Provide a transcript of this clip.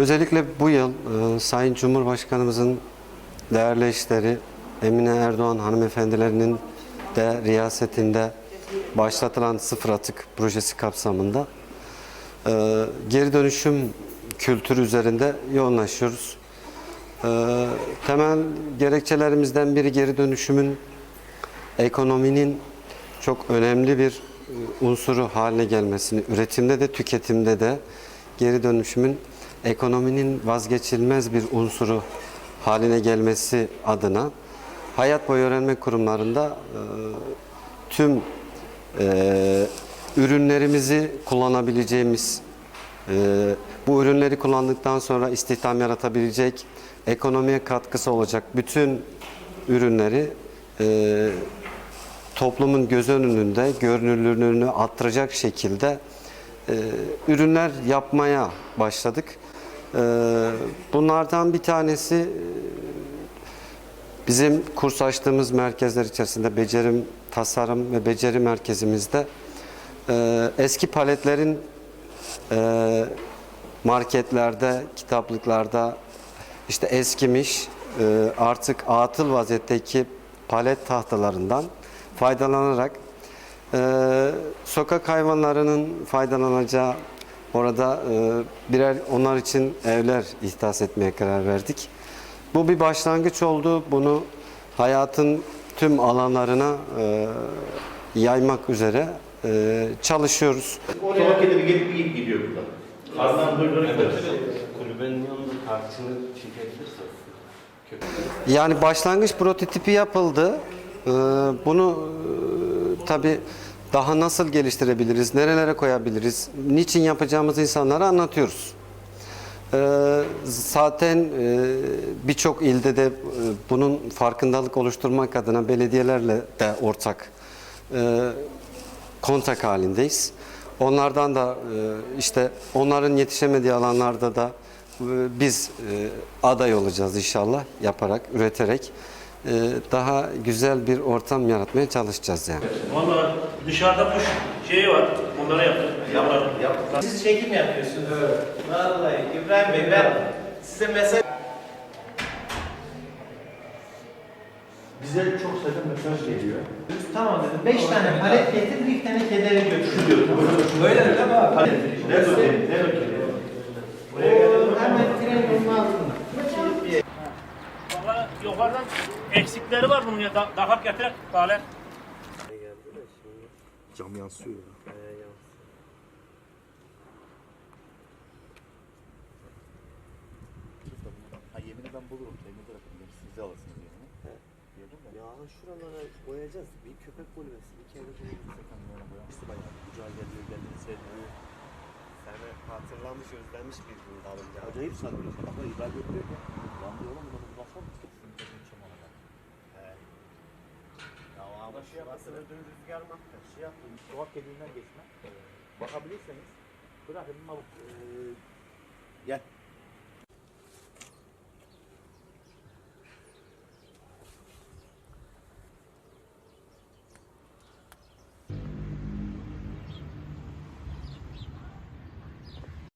Özellikle bu yıl e, Sayın Cumhurbaşkanımızın değerli eşleri Emine Erdoğan hanımefendilerinin de riyasetinde başlatılan sıfır atık projesi kapsamında e, geri dönüşüm kültürü üzerinde yoğunlaşıyoruz. E, temel gerekçelerimizden biri geri dönüşümün ekonominin çok önemli bir e, unsuru haline gelmesini, üretimde de tüketimde de geri dönüşümün ekonominin vazgeçilmez bir unsuru haline gelmesi adına hayat boyu öğrenme kurumlarında e, tüm e, ürünlerimizi kullanabileceğimiz, e, bu ürünleri kullandıktan sonra istihdam yaratabilecek, ekonomiye katkısı olacak bütün ürünleri e, toplumun göz önünde görünürlüğünü arttıracak şekilde e, ürünler yapmaya başladık. E, bunlardan bir tanesi e, bizim kurs açtığımız merkezler içerisinde becerim, tasarım ve beceri merkezimizde e, eski paletlerin e, marketlerde, kitaplıklarda işte eskimiş artık atıl vaziyetteki palet tahtalarından faydalanarak sokak hayvanlarının faydalanacağı orada e, birer onlar için evler ihdas etmeye karar verdik. Bu bir başlangıç oldu. Bunu hayatın tüm alanlarına e, yaymak üzere e, çalışıyoruz. Oraya kedi bir gelip bir gidiyor burada. Karnından hırgır gider. Kulübenin yanında. Yani başlangıç prototipi yapıldı. Bunu tabii daha nasıl geliştirebiliriz, nerelere koyabiliriz, niçin yapacağımızı insanlara anlatıyoruz. Ee, Zaten e, birçok ilde de e, bunun farkındalık oluşturmak adına belediyelerle de ortak e, kontak halindeyiz. Onlardan da e, işte onların yetişemediği alanlarda da e, biz e, aday olacağız inşallah yaparak, üreterek daha güzel bir ortam yaratmaya çalışacağız yani. Valla dışarıda kuş şeyi var. Onları yaptık. Yaptık. Siz çekim yapıyorsunuz. Evet. Vallahi İbrahim Bey ben size mesaj Bize çok sayıda mesaj geliyor. tamam dedim. Beş tane palet getir, bir tane kedere götür. Diyor. Böyle mi? Hadi. Nerede o yukarıdan eksikleri var bunun ya. Da, dahak getirek taler. Cam yansıyor ya. Ha yemini ben bulurum. Temin siz de alırsınız yemini. Ya şuralara boyayacağız. Bir köpek kulübesi, bir kere kulübesi. Sakın böyle boyamıştı bayağı. Kucağa geliyor geldiğini sevmiyor. Seni hatırlamış, özlemiş bir gün dalınca. Acayip sarıyor. Ama İbrahim götürüyor ya. Lan diyor oğlum bunu baksana. Sizin de benim çamana bak. Ya ama şurasını dün rüzgar mı? Şey yaptım. Sokak kediğinden geçme. Bakabilirseniz. Bırakın. Ee, gel.